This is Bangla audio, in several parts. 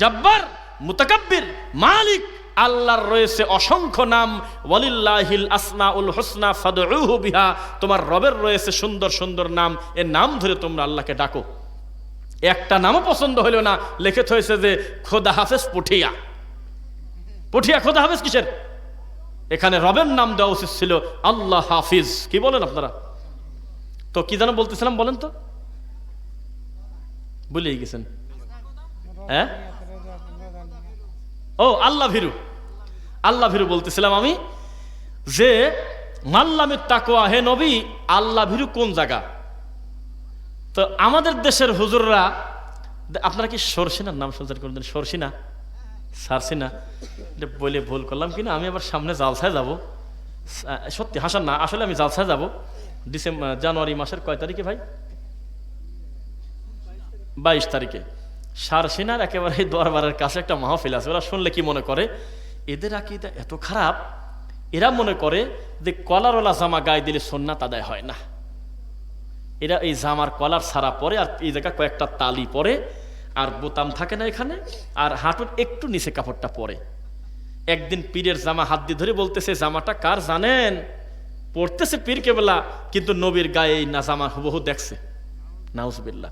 জব্বার, মুতাকাব্বির, মালিক, আল্লাহর রয়েছে অসংখ্য নাম, ওয়ালিল্লাহিল আসমাউল হোসনা ফাদউহু বিহা, তোমার রবের রয়েছে সুন্দর সুন্দর নাম, এর নাম ধরে তোমরা আল্লাহকে ডাকো। একটা নামও পছন্দ হলো না, লিখিত হয়েছে যে খোদা হাফেজ পুঠিয়া। পুঠিয়া খোদা হাফেজ কিসের? এখানে রবের নাম দেওয়া উচিত ছিল আল্লাহ হাফিজ। কি বলেন আপনারা? তো কি যেন বলতেছিলাম বলেন তো? ভুলেই গেছেন। হ্যাঁ? ও, আল্লাহ ভিরু। আল্লাহ ভিরু বলতেছিলাম আমি যে মাল্লামের তাকোয়া হে নবী, আল্লাহ ভীরু কোন জায়গা? তো আমাদের দেশের হুজুররা, আপনারা কি সরসিনার নাম শুনছেন কোনদিন? সরসিনা? সারসিনা? এটা বলে ভুল করলাম কিনা? আমি আবার সামনে জালসায় যাব। সত্যি, হাসান না, আসলে আমি জালসায় যাব। ডিসেম্বর জানুয়ারি মাসের কয় তারিখে ভাই? বাইশ তারিখে। সারসিনার একেবারে দরবারের কাছে একটা মাহফিল আছে, ওরা শুনলে কি মনে করে? এদের আকিদা এত খারাপ, এরা মনে করে যে কলারওয়ালা জামা গায়ে দিলে সন্ন্যাত আদায় হয় না। এরা এই জামার কলার ছাড়া পরে আর এই জায়গায় কয়েকটা তালি পরে আর বোতাম থাকে না এখানে, আর হাঁটুর একটু নিচে কাপড়টা পরে। একদিন পীরের জামা হাত দিয়ে ধরে বলতেছে, জামাটা কার জানেন? পড়তেছে পীর কেবলা, কিন্তু নবীর গায়ে এই না জামা হুবহু দেখছে। নাউজবিল্লা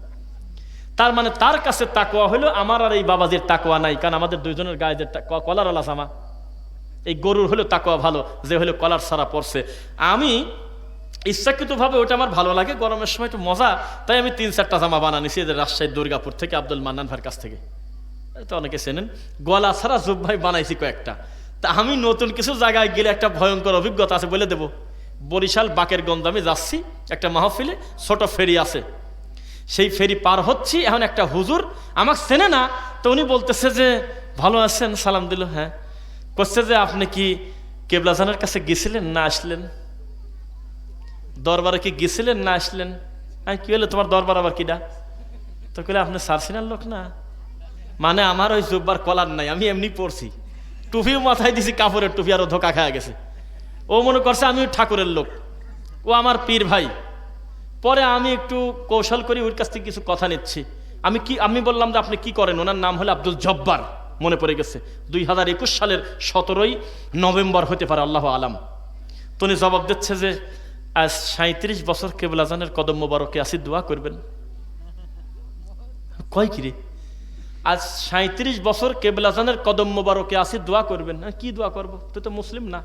তার মানে তার কাছে তাকোয়া হলো, আমার আর এই বাবাজির তাকোয়া নাই, কারণ আমাদের দুইজনের গায়ে যে তা- ক- কলারওয়ালা জামা এই গরুর হলো তাকোয়া ভালো, যে হলো কলার সারা পড়ছে। আমি ইচ্ছাকৃতভাবে ওটা আমার ভালো লাগে, গরমের সময় একটু মজা, তাই আমি তিন চারটা জামা বানানিছি এদের রাজশাহী দুর্গাপুর থেকে, আব্দুল মান্নান ভাইয়ের কাছ থেকে। তো অনেকে চেনেন। গলা ছাড়া জুব ভাই বানাইছি কয়েকটা। তা আমি নতুন কিছু জায়গায় গেলে একটা ভয়ঙ্কর অভিজ্ঞতা আছে, বলে দেব। বরিশাল বাকের গন্ধ আমি যাচ্ছি, একটা মাহফিলে, ছোট ফেরি আছে। সেই ফেরি পার হচ্ছি, এখন একটা হুজুর আমাকে চেনে না, তো উনি বলতেছে যে, ভালো আছেন, সালাম দিল হ্যাঁ। করছে যে, আপনি কি কেবলাজানের কাছে গেছিলেন না আসলেন? দরবারে কি গেছিলেন না আসলেন? আমি কি হলো তোমার দরবার আবার কিডা? তো কইলে, আপনি সারসিনার লোক না? মানে আমার ওই জুব্বার কলার নাই, আমি এমনি পড়ছি। টুপিও মাথায় দিছি, কাপড়ের টুপি আরও ধোকা খাওয়া গেছে। ও মনে করছে, আমি ঠাকুরের লোক। ও আমার পীর ভাই। পরে আমি একটু কৌশল করি, ওর কাছ থেকে কিছু কথা নিচ্ছি। আমি কি, আমি বললাম যে আপনি কি করেন? ওনার নাম হলো আব্দুল জব্বার, মনে পড়ে গেছে। দুই হাজার একুশ সালের সতেরোই নভেম্বর হতে পারে, আল্লাহ আলাম। তো উনি জবাব দিচ্ছে যে, আজ সাঁত্রিশ বছর কেবল আজানের কদম মোবারকে আসি, দোয়া করবেন। কয় কিরে আজ সাঁত্রিশ বছর কেবল আজানের কদম মোবারকে আসি, দোয়া করবেন। কি দোয়া করব? তুই তো মুসলিম না।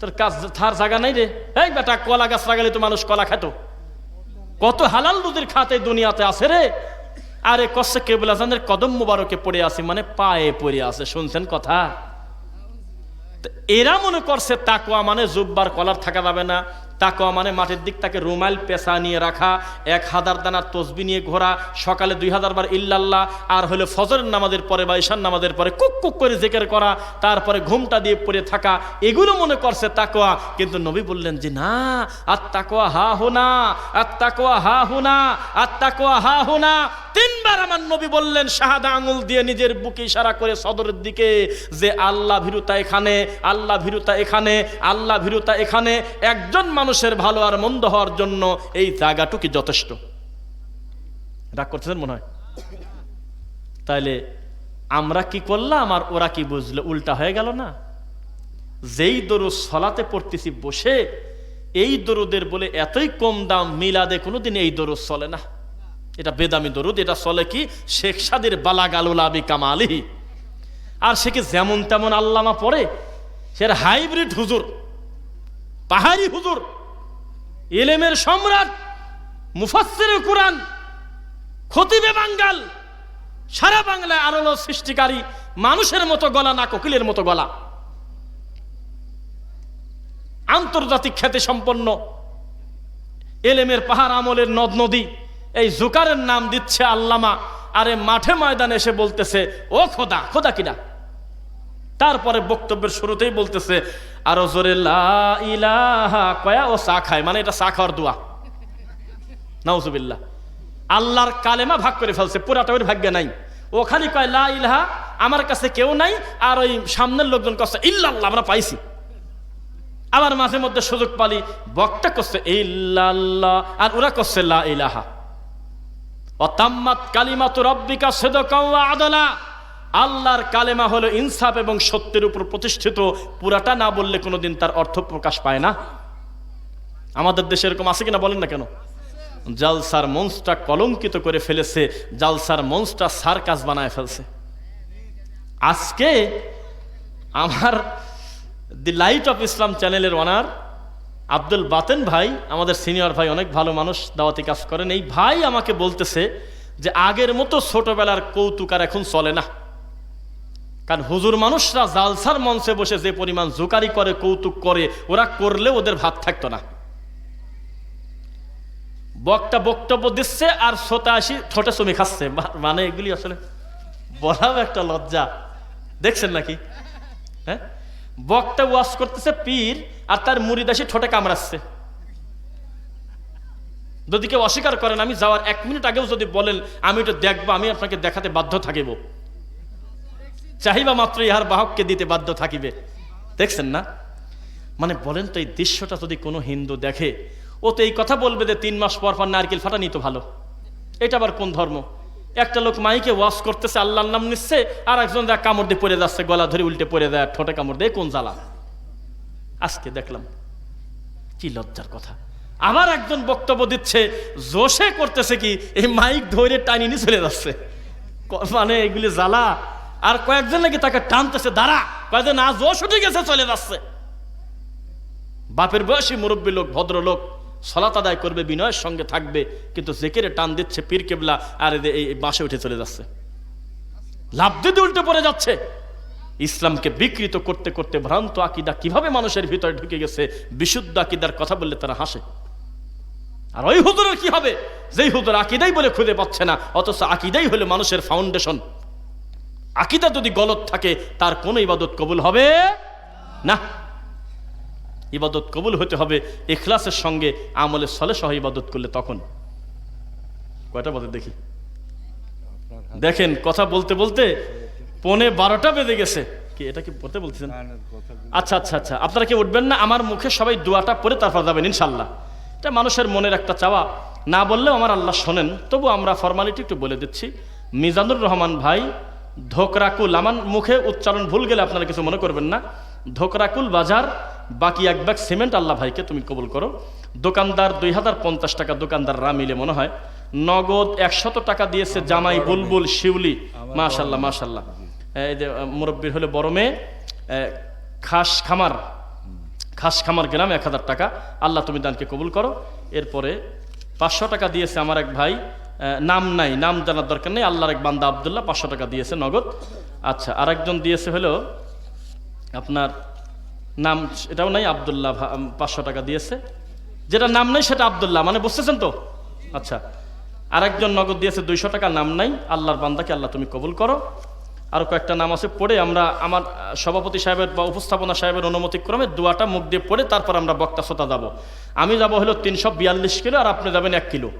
তোর কাজ থার জায়গা নাই রে। এই বেটা, কলা গাছ লাগালে তো মানুষ কলা খেত কত হালাল রুদির খাতে দুনিয়াতে আছে রে। আরে কষ্ট কে বলে আজানের কদম মুবারকে পড়ে আছে মানে পায়ে পড়ে আছে, শুনছেন কথা? এরা মনে করছে তাকুয়া মানে জুব্বার কলার থাকা যাবে না। তাকুয়া মানে মাটির দিক তাকে রুমাল পেশা নিয়ে রাখা, এক হাজার দানার তসবি নিয়ে ঘোরা, সকালে দুই হাজার বার ইল্লাল্লাহ, আর হলো ফজরের নামাজের পরে বা ঈশান নামাজের পরে কুক কুক করে জেকের করা, তারপরে ঘুমটা দিয়ে পড়ে থাকা, এগুলো মনে করছে তাকোয়া কিন্তু নবী বললেন যে না আর তাকোয়া হা হোনা আর তাকোয়া হা হোনা আর তাকোয়া হা হোনা। তিনবার আমার নবী বললেন, শাহাদা আঙুল দিয়ে নিজের বুকে ইশারা করে সদরের দিকে, যে আল্লাহ ভীরুতা এখানে, আল্লাহ ভীরুতা এখানে, আল্লাহ ভীরুতা এখানে, একজন মানুষের ভালো আর মন্দ হওয়ার জন্য এই জায়গাটুকি যথেষ্ট? রাগ করতেছেন মনে হয়? তাইলে আমরা কি করলাম আর ওরা কি বুঝলো? উল্টা হয়ে গেল না? যেই দরুদ সলাতে পড়তেছি বসে, এই দরুদের বলে এতই কম দাম মিলাদে কোনোদিন এই দরুদ চলে না। এটা বেদামি দরুদ, এটা চলে কি? শেখ সাদের বালাগালুলাবি কামালিহি। আর সে কি যেমন তেমন আল্লামা পড়ে? সে হাইব্রিড হুজুর, পাহাড়ি হুজুর। এলেমের সম্রাট মুফাসসির কোরআন, খতিবে বাঙ্গাল, সারা বাংলায় আলোলো সৃষ্টিকারী মানুষের মতো গলা না কোকিলের মতো গলা। আন্তর্জাতিক খ্যাতি সম্পন্ন এলেমের পাহাড় আমলের নদ নদী, এই জুকারের নাম দিচ্ছে আল্লামা, আরে মাঠে ময়দানে এসে বলতেছে, ও খোদা খোদা কিনা? তারপরে বক্তব্যের শুরুতেই বলতেছে, আরও জোরে ইলাহা কয়া ও চা খায়। মানে এটা চা খাওয়ার দোয়া। নাউজুবিল্লাহ। আল্লাহর কালেমা ভাগ করে ফেলছে পুরাটা ওর ভাগ্যে নাই। ওখানে কয়, লা ইলাহা আমার কাছে কেউ নাই, আর ওই সামনের লোকজন কাছে ইল্লাল্লাহ, আমরা পাইছি। আবার মাঝে মধ্যে সুযোগ পালি বকটা করছে ইল্লাল্লাহ, আর ওরা করছে লা ইলাহা। অতাম্মাত কালিমাতু রব্বিকা সেদকাও আদলা। আল্লাহর কালেমা হলো ইনসাফ এবং সত্যের উপর প্রতিষ্ঠিত। পুরাটা না বললে কোনোদিন তার অর্থ প্রকাশ পায় না। আমাদের দেশে এরকম আছে কিনা বলেন না কেন? জালসার মঞ্চটা কলঙ্কিত করে ফেলেছে, জালসার মঞ্চটা সার্কাস বানায় ফেলছে। আজকে আমার দি লাইট অফ ইসলাম চ্যানেলের ওনার আব্দুল বাতেন ভাই, আমাদের সিনিয়র ভাই, অনেক ভালো মানুষ, দাওয়াতি কাজ করেন। এই ভাই আমাকে বলতেছে যে আগের মতো ছোটবেলার কৌতুক আর এখন চলে না। কারণ হুজুর মানুষরা জালসার মঞ্চে বসে যে পরিমাণ জোকারি করে, কৌতুক করে, ওরা করলে ওদের ভাত থাকতো না। বক্তা বক্তব্য দিচ্ছে আর শ্রোতা আসি ঠোঁটে চুমি খাচ্ছে। মানে এগুলি আসলে বলাও একটা লজ্জা। দেখছেন নাকি? হ্যাঁ? বক্তা ওয়াশ করতেছে পীর আর তার মুড়িদাসী ঠোঁটে কামড়াচ্ছে। যদি কেউ অস্বীকার করেন, আমি যাওয়ার এক মিনিট আগেও যদি বলেন, আমি এটা দেখব, আমি আপনাকে দেখাতে বাধ্য থাকিব। চাহিবা মাত্র ইহার বাহককে দিতে বাধ্য থাকিবে। দেখছেন না? মানে বলেন তো এই দৃশ্যটা যদি কোনো হিন্দু দেখে, ও তো এই কথা বলবে যে তিন মাস পর পর নারকেল ফাটানি তো ভালো। এটা আবার কোন ধর্ম? একটা লোক মাইকে ওয়াশ করতেছে, আল্লাহর নাম নিচ্ছে আর একজন দেখ কামড় দিয়ে পড়ে যাচ্ছে, গলা ধরে উল্টে পড়ে দেয় ঠোঁটে কামড় দেয় কোন জ্বালা। আজকে দেখলাম, কি লজ্জার কথা। আবার একজন বক্তব্য দিচ্ছে, জোশে করতেছে কি, এই মাইক ধরে টানি নিয়ে চলে যাচ্ছে। মানে এগুলি জ্বালা আর কয়েকজন নাকি তাকে টানতেছে, দাঁড়া। কয়েকজন আজ জোশ উঠে গেছে, চলে যাচ্ছে। বাপের বয়সী মুরব্বী লোক, ভদ্রলোক, সলাত আদায় করবে, বিনয়ের সঙ্গে থাকবে, কিন্তু জেকেরে টান দিচ্ছে পীর কেবলা, আর এই বাসে উঠে চলে যাচ্ছে। লাভ দিতে উল্টে পড়ে যাচ্ছে, ইসলামকে বিকৃত করতে করতে ভ্রান্ত আকিদা কীভাবে মানুষের ভিতরে ঢুকে গেছে, বিশুদ্ধ আকিদার কথা বললে তারা হাসে। আর ওই হুজুরের কি হবে? যেই হুজুর আকিদাই বলে খুঁজে পাচ্ছে না, অথচ আকিদাই হলো মানুষের ফাউন্ডেশন আকিদা যদি গলত থাকে তার কোনো ইবাদত কবুল হবে না। ইবাদত কবুল হতে হবে এখলাসের সঙ্গে আমলে সলে সহ ইবাদত করলে তখন। কয়টা বাজে দেখি? দেখেন কথা বলতে বলতে পনে বারোটা বেজে গেছে। কি এটা কি বলতে বলছেন আচ্ছা আচ্ছা আচ্ছা আপনারা কি উঠবেন না? আমার মুখে সবাই দোয়াটা পরে তারপর যাবেন ইনশাল্লাহ এটা মানুষের মনের একটা চাওয়া। না বললেও আমার আল্লাহ শোনেন। তবু আমরা ফর্মালিটি একটু বলে দিচ্ছি। মিজানুর রহমান ভাই ধোকরাকুল আমার মুখে উচ্চারণ ভুল গেলে আপনারা কিছু মনে করবেন না। ধোকরাকুল বাজার বাকি এক ব্যাগ সিমেন্ট আল্লাহ ভাইকে তুমি কবুল করো। দোকানদার দুই হাজার পঞ্চাশ টাকা দোকানদাররা মিলে মনে হয়। নগদ একশত টাকা দিয়েছে জামাই বুলবুল শিউলি। মাশাল্লাহ মাশাল্লাহ। এই যে মুরব্বির হলে বড় মেয়ে। খাস খামার। খাস খামার গ্রাম এক হাজার টাকা। আল্লাহ তুমি দানকে কবুল করো। এরপরে পাঁচশো টাকা দিয়েছে আমার এক ভাই। নাম নাই, নাম জানার দরকার নেই। আল্লাহর এক বান্দা আবদুল্লাহ পাঁচশো টাকা দিয়েছে, নগদ। আচ্ছা আরেকজন দিয়েছে হলো আপনার নাম, এটাও নাই, আবদুল্লাহ পাঁচশো টাকা দিয়েছে। যেটা নাম নাই, সেটা আবদুল্লাহ মানে বুঝতেছেন তো? আচ্ছা আরেকজন নগদ দিয়েছে দুইশো টাকা, নাম নাই। আল্লাহর বান্দাকে আল্লাহ তুমি কবুল করো। আর কয়েকটা নাম আছে, পড়ে আমরা আমার সভাপতি সাহেবের বা উপস্থাপনা সাহেবের অনুমতিক্রমে দুয়াটা মুখ দিয়ে পড়ে, তারপর আমরা বক্তা শ্রোতা যাব। আমি যাব হলো তিনশো বিয়াল্লিশ কিলো, আর আপনি যাবেন এক কিলো।